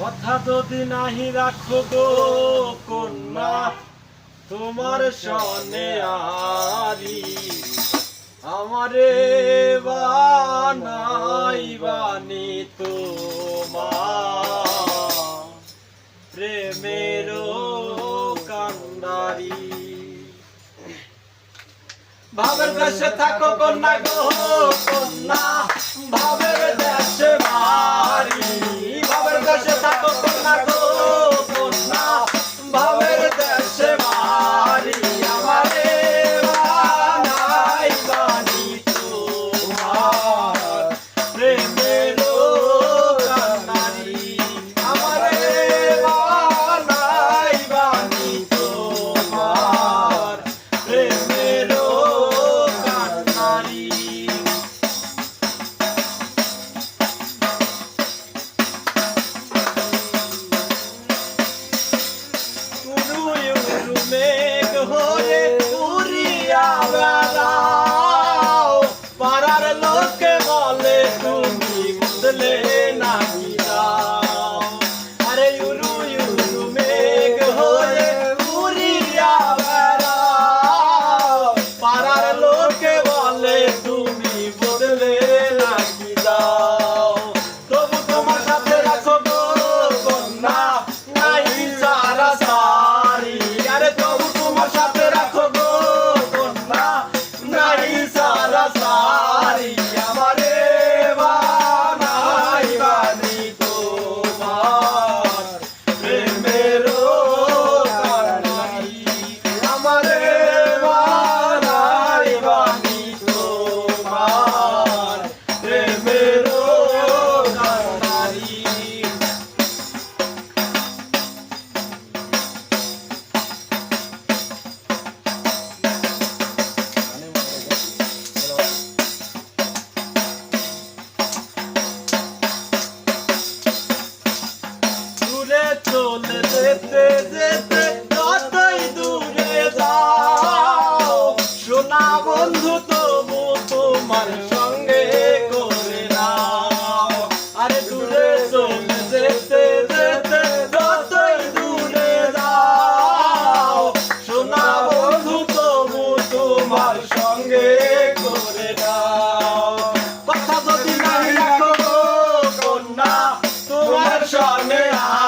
কথা যদি নাহি রাখো গো কন্যা, তোমার সনে আরি আমারে বানাই বানি তোমার। প্রেমের কান্দারি ভাবের কাছে থাকো কন্যা গো কন্যা। পাড়ার লোকে বলে তুমি বদলে Yeah.